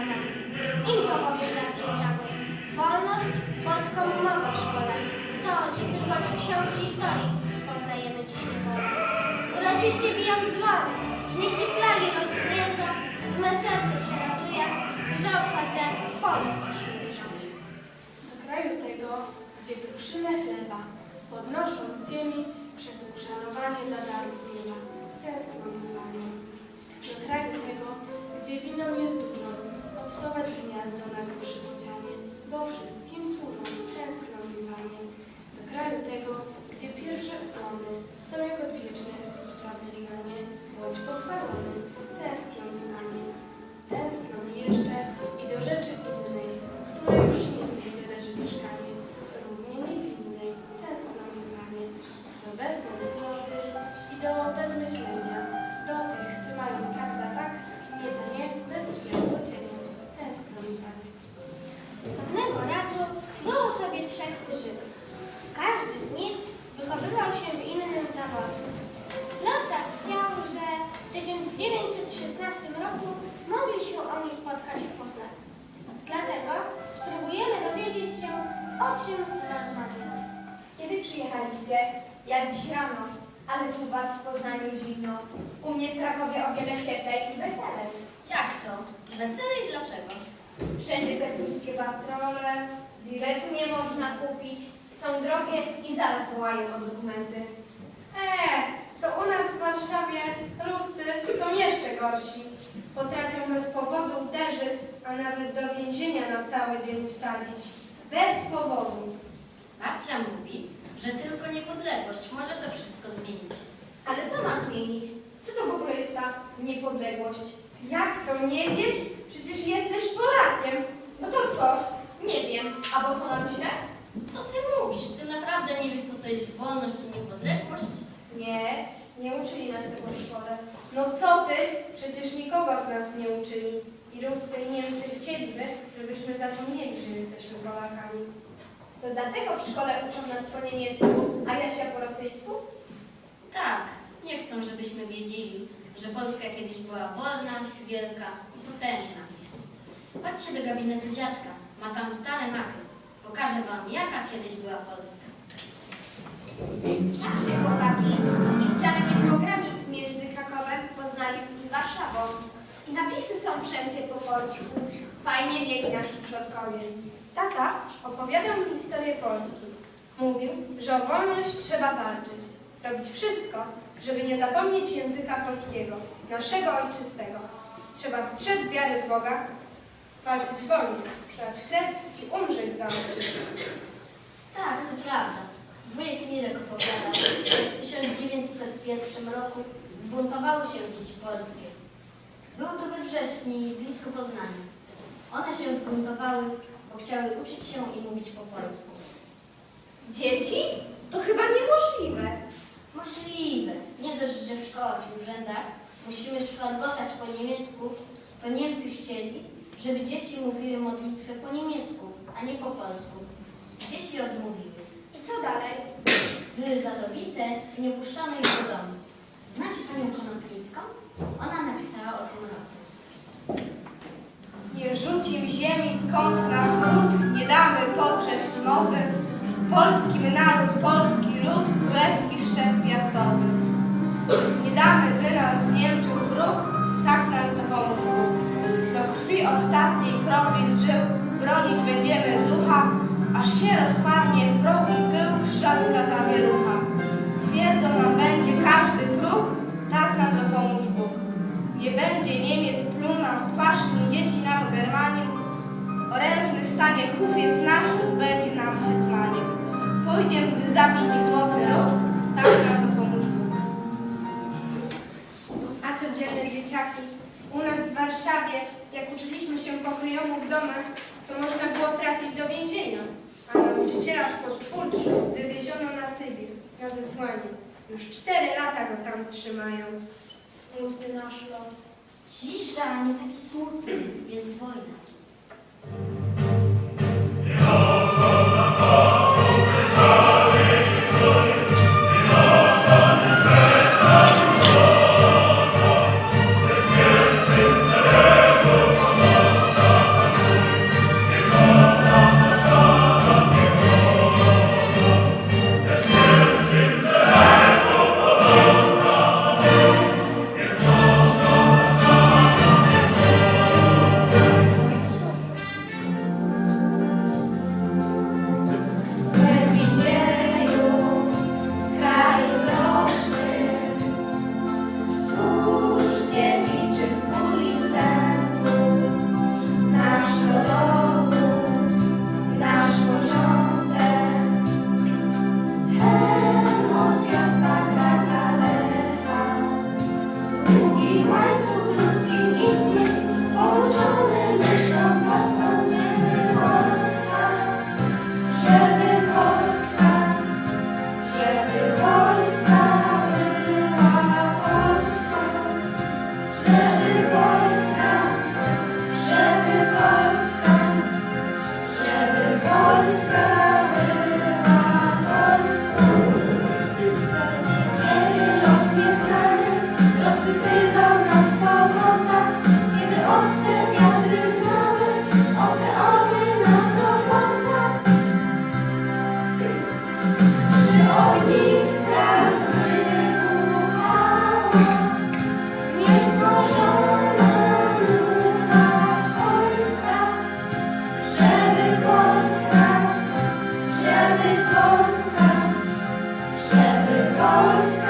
Im to powiesz zawdzięczamy. Wolność, polską mowę w szkole. To, że tylko z ksiąg historii poznajemy dziś niewolę. Uroczyście biją dzwony, w mieście flagi rozwinięto, me serce się raduje, że obchodzę polski święty rząd. Do kraju tego, gdzie kruszymy chleba, podnosząc ziemi przez uszanowanie dla darów nieba. Tęskno Panie. Do kraju tego, gdzie winą jest dużo, Саме trzech kurzynów. Każdy z nich wychowywał się w innym zawodzie. Los tak chciał, że w 1916 roku mogli się oni spotkać w Poznaniu. Dlatego spróbujemy dowiedzieć się, o czym rozmawiają. Kiedy przyjechaliście? Ja dziś rano, ale tu was w Poznaniu zimno. U mnie w Krakowie o wiele cieplej i weselej. Jak to? Weselej dlaczego? Wszędzie te pruskie patrole, biletu nie można kupić, są drogie i zaraz wołają o dokumenty. Eee, to u nas w Warszawie Ruscy są jeszcze gorsi. Potrafią bez powodu uderzyć, a nawet do więzienia na cały dzień wsadzić. Bez powodu. Babcia mówi, że tylko niepodległość może to wszystko zmienić. Ale co ma zmienić? Co to w ogóle jest ta niepodległość? Jak to nie wiesz? Przecież jesteś Polakiem. No to co? A nam źle? Co ty mówisz? Ty naprawdę nie wiesz, co to jest wolność i niepodległość? Nie, nie uczyli nas tego w szkole. No co ty? Przecież nikogo z nas nie uczyli. I Ruscy i Niemcy chcieliby, żebyśmy zapomnieli, że jesteśmy Polakami. To dlatego w szkole uczą nas po niemiecku, a Jasia po rosyjsku? Tak, nie chcą, żebyśmy wiedzieli, że Polska kiedyś była wolna, wielka i potężna. Chodźcie do gabinetu dziadka, ma tam stale mapy. Wam, jaka kiedyś była Polska. Patrzcie chłopaki, i wcale nie było granic między Krakowem, Poznaniem i Warszawą. I napisy są wszędzie po polsku. Fajnie mieli nasi przodkowie. Tata opowiadał mi historię Polski. Mówił, że o wolność trzeba walczyć. Robić wszystko, żeby nie zapomnieć języka polskiego, naszego ojczystego. Trzeba strzec wiary w Boga, walczyć wolnie, przelać krew i umrzeć za ojczyznę. Tak, to prawda. Wujek Mirek opowiadał, że w 1901 roku zbuntowały się dzieci polskie. Było to we wrześni, blisko Poznania. One się zbuntowały, bo chciały uczyć się i mówić po polsku. Dzieci? To chyba niemożliwe. Możliwe. Nie dość, że w szkołach i urzędach musimy szwargotać po niemiecku, to Niemcy chcieli, żeby dzieci mówiły modlitwę po niemiecku, a nie po polsku. Dzieci odmówiły. I co dalej? Były zadobite i nie puszczano ich do domu. Znacie panią Konopnicką? Ona napisała o tym roku. Nie rzucim ziemi skąd nasz lud, nie damy pogrześć mowy. Polski naród, polski lud, królewski szczep gwiazdowy. Nie damy, by nas z wróg, tak nam to pomóż Bóg. Do krwi ostatniej kropli z żył, bronić będziemy ducha, aż się rozpadnie pluł nam w twarz, ni dzieci nam Germaniu. Orężny stanie hufiec nasz, będzie nam hetmaniu. Pójdzie, gdy zabrzmi złoty róg, tak nam to pomóż Bóg. A to dzielne dzieciaki. U nas w Warszawie, jak uczyliśmy się pokryjomu w domach, to można było trafić do więzienia. A nauczyciela spod czwórki wywieziono na Sybir, na zesłanie. Już cztery lata go tam trzymają. Smutny nasz los. Cisza, nie taki smutny. Jest wojna. Hallelujah. house.